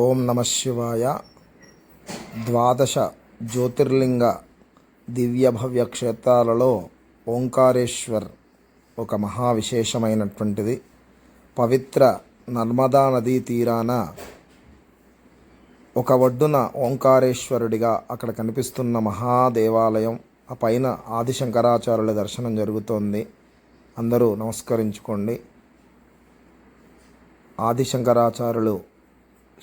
ఓం నమ శివాయ. ద్వాదశ జ్యోతిర్లింగ దివ్య భవ్య క్షేత్రాలలో ఓంకారేశ్వర్ ఒక మహా విశేషమైనటువంటిది పవిత్ర నర్మదా నదీ తీరాన ఒక ఒడ్డున ఓంకారేశ్వరుడిగా అక్కడ కనిపిస్తున్న మహాదేవాలయం ఆ పైన ఆదిశంకరాచార్యుల దర్శనం జరుగుతోంది. అందరూ నమస్కరించుకోండి. ఆదిశంకరాచార్యులు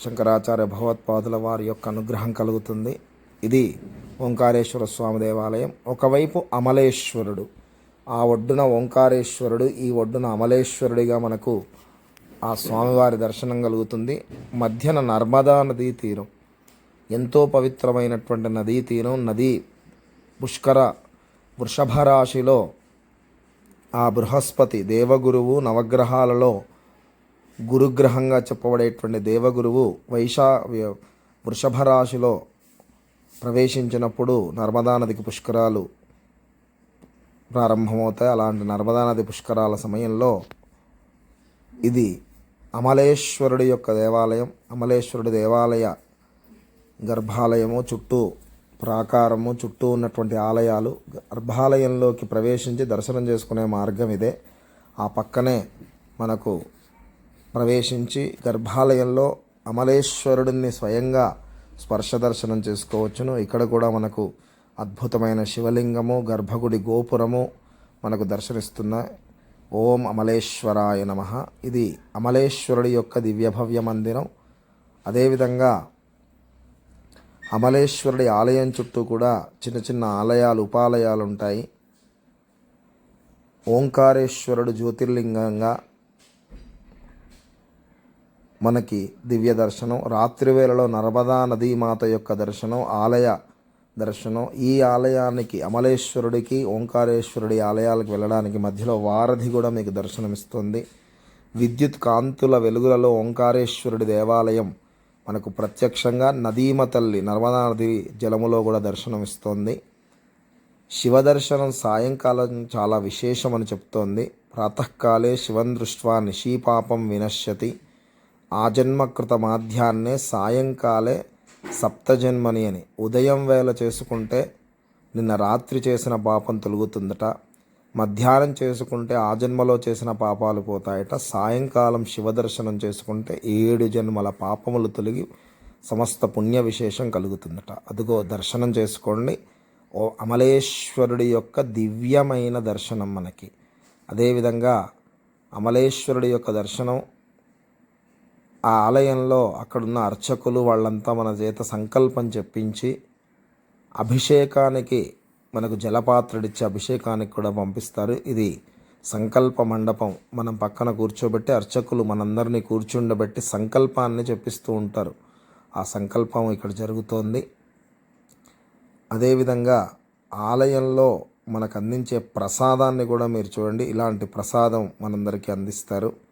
శంకరాచార్య భగవత్పాదుల వారి యొక్క అనుగ్రహం కలుగుతుంది. ఇది ఓంకారేశ్వర స్వామి దేవాలయం. ఒకవైపు అమలేశ్వరుడు. ఆ ఒడ్డున ఓంకారేశ్వరుడు ఈ ఒడ్డున అమలేశ్వరుడిగా మనకు ఆ స్వామివారి దర్శనం కలుగుతుంది. మధ్యన నర్మదా నదీ తీరం. ఎంతో పవిత్రమైనటువంటి నదీ తీరం. నది పుష్కర వృషభ రాశిలో ఆ బృహస్పతి దేవగురువు నవగ్రహాలలో గురుగ్రహంగా చెప్పబడేటువంటి దేవగురువు వైశా వృషభ రాశిలో ప్రవేశించినప్పుడు నర్మదా నదికి పుష్కరాలు ప్రారంభమవుతాయి. అలాంటి నర్మదా నది పుష్కరాల సమయంలో ఇది అమలేశ్వరుడి యొక్క దేవాలయం. అమలేశ్వరుడి దేవాలయ గర్భాలయము చుట్టూ ప్రాకారము చుట్టూ ఉన్నటువంటి ఆలయాలు గర్భాలయంలోకి ప్రవేశించి దర్శనం చేసుకునే మార్గం ఇదే. ఆ పక్కనే మనకు ప్రవేశించి గర్భాలయంలో అమలేశ్వరుడిని స్వయంగా స్పర్శ దర్శనం చేసుకోవచ్చును. ఇక్కడ కూడా మనకు అద్భుతమైన శివలింగము గర్భగుడి గోపురము మనకు దర్శనిస్తున్నాయి ఓం అమలేశ్వరాయ నమ. ఇది అమలేశ్వరుడి యొక్క దివ్యభవ్య మందిరం. అదేవిధంగా అమలేశ్వరుడి ఆలయం చుట్టూ కూడా చిన్న చిన్న ఆలయాలు ఉపాలయాలు ఉంటాయి. ఓంకారేశ్వరుడు జ్యోతిర్లింగంగా మనకి దివ్య దర్శనం రాత్రి వేళలో నర్మదా నదీమాత యొక్క దర్శనం ఆలయ దర్శనం. ఈ ఆలయానికి అమలేశ్వరుడికి ఓంకారేశ్వరుడి ఆలయాలకు వెళ్ళడానికి మధ్యలో వారధి కూడా మీకు దర్శనమిస్తుంది. విద్యుత్ కాంతుల వెలుగులలో ఓంకారేశ్వరుడి దేవాలయం మనకు ప్రత్యక్షంగా నదీమ తల్లి నర్మదా నది జలములో కూడా దర్శనమిస్తోంది. శివదర్శనం సాయంకాలం చాలా విశేషమని చెప్తోంది. ప్రాతకాలే శివం దృష్ట్వా నిశీపాపం వినశ్యతి. ఆజన్మకృత మాధ్యాన్నే సాయంకాలే సప్తజన్మని అని. ఉదయం వేళ చేసుకుంటే నిన్న రాత్రి చేసిన పాపం తొలుగుతుందట. మధ్యాహ్నం చేసుకుంటే ఆ జన్మలో చేసిన పాపాలు పోతాయట. సాయంకాలం శివదర్శనం చేసుకుంటే ఏడు జన్మల పాపములు తొలగి సమస్త పుణ్య విశేషం కలుగుతుందట. అదిగో దర్శనం చేసుకోండి. ఓ అమలేశ్వరుడి యొక్క దివ్యమైన దర్శనం మనకి. అదేవిధంగా అమలేశ్వరుడి యొక్క దర్శనం ఆ ఆలయంలో అక్కడున్న అర్చకులు వాళ్ళంతా మన చేత సంకల్పం చెప్పించి అభిషేకానికి మనకు జలపాత్రడిచ్చి అభిషేకానికి కూడా పంపిస్తారు. ఇది సంకల్ప మండపం. మనం పక్కన కూర్చోబెట్టి అర్చకులు మనందరినీ కూర్చుండబెట్టి సంకల్పాన్ని చెప్పిస్తూ ఉంటారు. ఆ సంకల్పం ఇక్కడ జరుగుతోంది. అదేవిధంగా ఆలయంలో మనకు అందించే ప్రసాదాన్ని కూడా మీరు చూడండి. ఇలాంటి ప్రసాదం మనందరికీ అందిస్తారు.